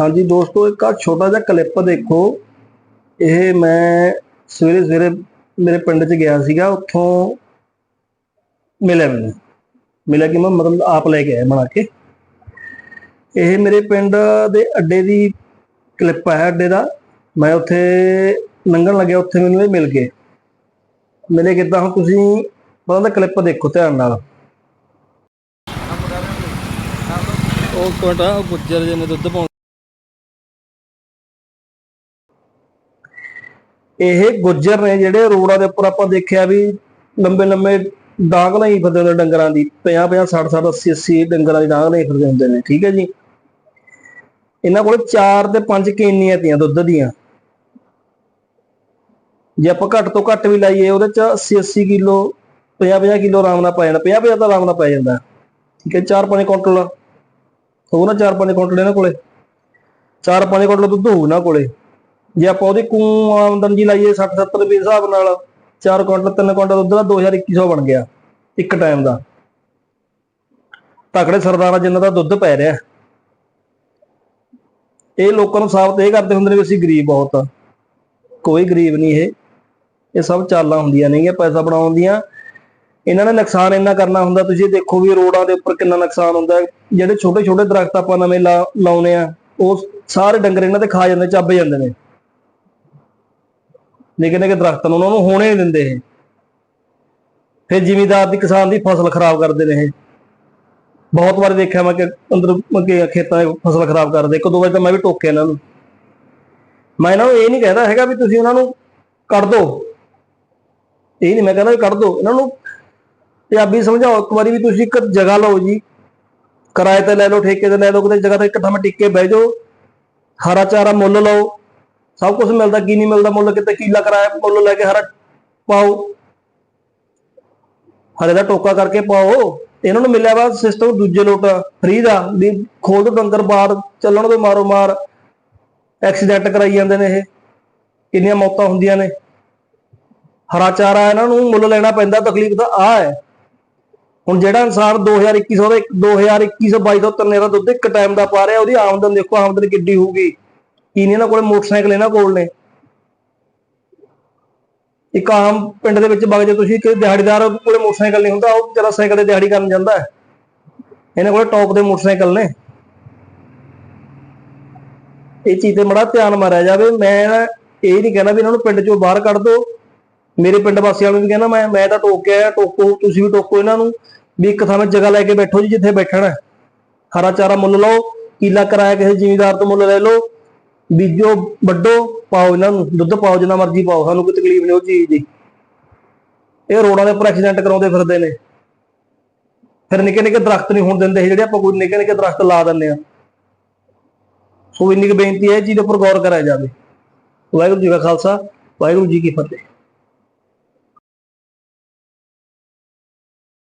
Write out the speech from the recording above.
ਹਾਂਜੀ ਦੋਸਤੋ, ਇੱਕ ਆ ਛੋਟਾ ਜਿਹਾ ਕਲਿੱਪ ਦੇਖੋ। ਇਹ ਮੈਂ ਸਵੇਰੇ ਸਵੇਰੇ ਮੇਰੇ ਪਿੰਡ 'ਚ ਗਿਆ ਸੀਗਾ, ਉੱਥੋਂ ਮਿਲਿਆ ਮੈਨੂੰ। ਮਿਲਿਆ ਕਿ ਮੈਂ ਮਤਲਬ ਆਪ ਲੈ ਕੇ ਆਇਆ ਬਣਾ ਕੇ। ਇਹ ਮੇਰੇ ਪਿੰਡ ਦੇ ਅੱਡੇ ਦੀ ਕਲਿੱਪ ਹੈ ਅੱਡੇ ਦਾ। ਮੈਂ ਉੱਥੇ ਲੰਘਣ ਲੱਗਿਆ, ਉੱਥੇ ਮੈਨੂੰ ਇਹ ਮਿਲ ਗਏ। ਮਿਲੇ ਕਿੱਦਾਂ? ਹੁਣ ਤੁਸੀਂ ਪਤਾ ਦਾ ਕਲਿੱਪ ਦੇਖੋ ਧਿਆਨ ਨਾਲ। ਉਹ ਕੋਟਾ ਗੁੱਜਰ ਜੀ ਦੁੱਧ ਪਾਉਣ। ਇਹ ਗੁੱਜਰ ਨੇ ਜਿਹੜੇ ਰੋਡਾਂ ਦੇ ਉੱਪਰ ਆਪਾਂ ਦੇਖਿਆ ਵੀ ਲੰਬੇ ਲੰਬੇ ਡਾਂਗ ਨਹੀਂ ਫਿਰਦੇ ਹੁੰਦੇ ਡੰਗਰਾਂ ਦੀ 50 50 60 60 80 80 ਡੰਗਰਾਂ ਦੀ ਡਾਂਗ ਨਹੀਂ ਫਿਰਦੇ ਹੁੰਦੇ ਨੇ, ਠੀਕ ਹੈ ਜੀ। ਇਹਨਾਂ ਕੋਲ 4 ਤੇ 5 ਕੇਨੀਆਂ ਤੀਆਂ ਦੁੱਧ ਦੀਆਂ। ਜੇ ਆਪਾਂ ਘੱਟ ਤੋਂ ਘੱਟ ਵੀ ਲਾਈਏ, ਉਹਦੇ ਚ 80 80 ਕਿਲੋ 50 50 ਕਿਲੋ ਆਰਾਮ ਨਾਲ ਪੈ ਜਾਂਦਾ 50 50 ਤਾਂ ਆਰਾਮ ਨਾਲ ਪੈ ਜਾਂਦਾ। ਠੀਕ ਹੈ 4 5 ਕੁਇੰਟਲ। ਹੋਊ ਨਾ 4 5 ਕੁਇੰਟਲ ਇਹਨਾਂ ਕੋਲੇ। 4 5 ਕੁਇੰਟਲ ਦੁੱਧ ਹੋਊ ਇਹਨਾਂ ਕੋਲੇ। ਜੇ ਆਪਾਂ ਉਹਦੀ ਕੂ ਆਮਦਨ ਜੀ ਲਾਈਏ 60 70 ਰੁਪਏ ਹਿਸਾਬ ਨਾਲ 4 ਕੁਇੰਟਲ 3 ਕੁਇੰਟਲ ਦੁੱਧ ਦਾ 2100 ਬਣ ਗਿਆ, ਇੱਕ ਟਾਈਮ ਦਾ। ਤਕੜੇ ਸਰਦਾਰਾਂ ਜਿੰਨਾ ਦਾ ਦੁੱਧ ਪੈ ਰਿਹਾ। ਇਹ ਲੋਕਾਂ ਨੂੰ ਸਾਬਤ ਇਹ ਕਰਦੇ ਹੁੰਦੇ ਨੇ ਵੀ ਅਸੀਂ ਗਰੀਬ ਬਹੁਤ ਆ। ਕੋਈ ਗਰੀਬ ਨਹੀਂ ਇਹ। ਇਹ ਸਭ ਚਾਲਾਂ ਹੁੰਦੀਆਂ ਨੇਗੀਆਂ ਪੈਸਾ ਬਣਾਉਣ ਦੀਆਂ। ਇਹਨਾਂ ਨੇ ਨੁਕਸਾਨ ਇੰਨਾ ਕਰਨਾ ਹੁੰਦਾ, ਤੁਸੀਂ ਦੇਖੋ ਵੀ ਰੋਡਾਂ ਦੇ ਉੱਪਰ ਕਿੰਨਾ ਨੁਕਸਾਨ ਹੁੰਦਾ। ਜਿਹੜੇ ਛੋਟੇ ਛੋਟੇ ਦਰਖਤ ਆਪਾਂ ਨਵੇਂ ਲਾ- ਲਾਉਨੇ ਆ, ਉਹ ਸਾਰੇ ਡੰਗਰ ਇਹਨਾਂ ਤੇ ਖਾ ਜਾਂਦੇ, ਚੱਬ ਜਾਂਦੇ ਨੇ। ਨਿੱਕੇ ਨਿੱਕੇ ਦਰਖਤਾਂ ਨੂੰ ਉਹਨਾਂ ਨੂੰ ਹੋਣੇ ਨਹੀਂ ਦਿੰਦੇ ਇਹ। ਫਿਰ ਜ਼ਿਮੀਦਾਰ ਦੀ ਕਿਸਾਨ ਦੀ ਫਸਲ ਖਰਾਬ ਕਰਦੇ ਨੇ ਇਹ। ਬਹੁਤ ਵਾਰ ਦੇਖਿਆ ਮੈਂ ਕਿ ਅੰਦਰ ਮੱਕੇ ਖੇਤਾਂ ਦੀ ਫਸਲ ਖਰਾਬ ਕਰਦੇ। ਇੱਕ ਦੋ ਵਾਰ ਤਾਂ ਮੈਂ ਵੀ ਟੋਕਿਆ ਇਹਨਾਂ ਨੂੰ। ਮੈਂ ਇਹਨਾਂ ਨੂੰ ਇਹ ਨਹੀਂ ਕਹਿੰਦਾ ਹੈਗਾ ਵੀ ਤੁਸੀਂ ਉਹਨਾਂ ਨੂੰ ਕੱਢ ਦਿਓ ਇਹ ਨਹੀਂ ਮੈਂ ਕਹਿੰਦਾ ਵੀ ਕੱਢ ਦਿਓ ਇਹਨਾਂ ਨੂੰ ਪੰਜਾਬੀ ਸਮਝਾਓ। ਇੱਕ ਵਾਰੀ ਵੀ ਤੁਸੀਂ ਇੱਕ ਜਗ੍ਹਾ ਲਓ ਜੀ। ਕਿਰਾਏ ਤੇ ਲੈ ਲਓ, ਠੇਕੇ ਤੇ ਲੈ ਲਓ, ਕਿਤੇ ਜਗ੍ਹਾ ਤੇ ਇਕੱਠਾ ਮੈਂ ਟਿੱਕੇ ਬਹਿ ਜਾਓ। ਹਰਾ ਚਾਰਾ ਮੁੱਲ ਲਓ। ਸਭ ਕੁਝ ਮਿਲਦਾ, ਕੀ ਨਹੀਂ ਮਿਲਦਾ, ਮੁੱਲ ਕਿਤੇ ਕੀਲਾ ਕਰਾਇਆ ਮੁੱਲ ਲੈ ਕੇ ਹਰਾ ਪਾਓ। ਹਰੇ ਦਾ ਟੋਕਾ ਕਰਕੇ ਪਾਓ। ਇਹਨਾਂ ਨੂੰ ਮਿਲਿਆ ਵਾ ਸਿਸਟਮ ਦੂਜੇ ਲੋਟ ਫ੍ਰੀ ਦਾ, ਵੀ ਖੋਲ ਦੋ ਡੰਗਰ ਬਾਹਰ ਚੱਲਣ ਦੇ ਮਾਰੋ ਮਾਰ। ਐਕਸੀਡੈਂਟ ਕਰਾਈ ਜਾਂਦੇ ਨੇ ਇਹ। ਕਿੰਨੀਆਂ ਮੌਤਾਂ ਹੁੰਦੀਆਂ ਨੇ। ਹਰਾ ਚਾਰਾ ਇਹਨਾਂ ਨੂੰ ਮੁੱਲ ਲੈਣਾ ਪੈਂਦਾ, ਤਕਲੀਫ ਤਾਂ ਆ ਹੈ। ਹੁਣ ਜਿਹੜਾ ਇਨਸਾਨ 2100 ਦਾ 2021 2200 ਤੰਨੇ ਦਾ ਦੁੱਧ ਇੱਕ ਟਾਈਮ ਦਾ ਪਾ ਰਿਹਾ, ਉਹਦੀ ਆਮਦਨ ਦੇਖੋ, ਆਮਦਨ ਕਿੱਡੀ ਹੋਊਗੀ। ਕੀ ਨਹੀਂ ਇਹਨਾਂ ਕੋਲ ਮੋਟਰਸਾਈਕਲ ਇਹਨਾਂ ਕੋਲ ਨੇ। ਇੱਕ ਆਮ ਪਿੰਡ ਦੇ ਵਿੱਚ ਵਗ ਜੇ ਤੁਸੀਂ ਕਿ ਦਿਹਾੜੀਦਾਰ ਕੋਲੇ ਮੋਟਰਸਾਈਕਲ ਨਹੀਂ ਹੁੰਦਾ, ਉਹ ਵਿਚਾਰਾ ਸਾਈਕਲ ਤੇ ਦਿਹਾੜੀ ਕਰਨ ਜਾਂਦਾ ਹੈ। ਇਹਨਾਂ ਕੋਲੇ ਟੌਪ ਦੇ ਮੋਟਰਸਾਈਕਲ ਨੇ। ਇਹ ਚੀਜ਼ ਤੇ ਮੜਾ ਧਿਆਨ ਮਾਰਿਆ ਜਾਵੇ। ਮੈਂ ਇਹ ਨਹੀਂ ਕਹਿਣਾ ਵੀ ਇਹਨਾਂ ਨੂੰ ਪਿੰਡ ਚੋਂ ਬਾਹਰ ਕੱਢ ਦਿਓ ਮੇਰੇ ਪਿੰਡ ਵਾਸੀਆਂ ਨੂੰ ਵੀ ਕਹਿੰਦਾ ਮੈਂ ਮੈਂ ਤਾਂ ਟੋਕ ਕੇ ਆਇਆ, ਟੋਕੋ, ਤੁਸੀਂ ਵੀ ਟੋਕੋ ਇਹਨਾਂ ਨੂੰ ਵੀ ਇੱਕ ਥਾਂ 'ਤੇ ਜਗ੍ਹਾ ਲੈ ਕੇ ਬੈਠੋ ਜੀ, ਜਿੱਥੇ ਬੈਠਣਾ। ਹਰਾ ਚਾਰਾ ਮੁੱਲ ਲਓ, ਕਿਲਾ ਕਿਰਾਇਆ ਕਿਸੇ ਜ਼ਿਮੀਂਦਾਰ ਤੋਂ ਮੁੱਲ ਲੈ ਲਓ। ਬੀਜੋ ਵੱਡੋ ਪਾਓ ਇਹਨਾਂ ਨੂੰ। ਦੁੱਧ ਪਾਓ, ਜਿੰਨਾ ਮਰਜ਼ੀ ਪਾਓ। ਸਾਨੂੰ ਕੋਈ ਤਕਲੀਫ ਨਹੀਂ, ਉਹ ਚੀਜ਼ ਦੀ। ਇਹ ਰੋਡਾਂ ਦੇ ਉੱਪਰ ਐਕਸੀਡੈਂਟ ਕਰਾਉਂਦੇ ਫਿਰਦੇ ਨੇ। ਫਿਰ ਨਿੱਕੇ ਨਿੱਕੇ ਦਰਖਤ ਨਹੀਂ ਹੋਣ ਦਿੰਦੇ ਜਿਹੜੇ ਆਪਾਂ ਕੋਈ ਨਿੱਕੇ ਨਿੱਕੇ ਦਰਖਤ ਲਾ ਦਿੰਦੇ ਆ। ਸੋ ਇੰਨੀ ਕੁ ਬੇਨਤੀ ਹੈ, ਇਹ ਚੀਜ਼ ਦੇ ਉੱਪਰ ਗੌਰ ਕਰਿਆ ਜਾਵੇ। ਵਾਹਿਗੁਰੂ ਜੀ ਕਾ ਖਾਲਸਾ, ਵਾਹਿਗੁਰੂ ਜੀ ਕੀ ਫਤਿਹ।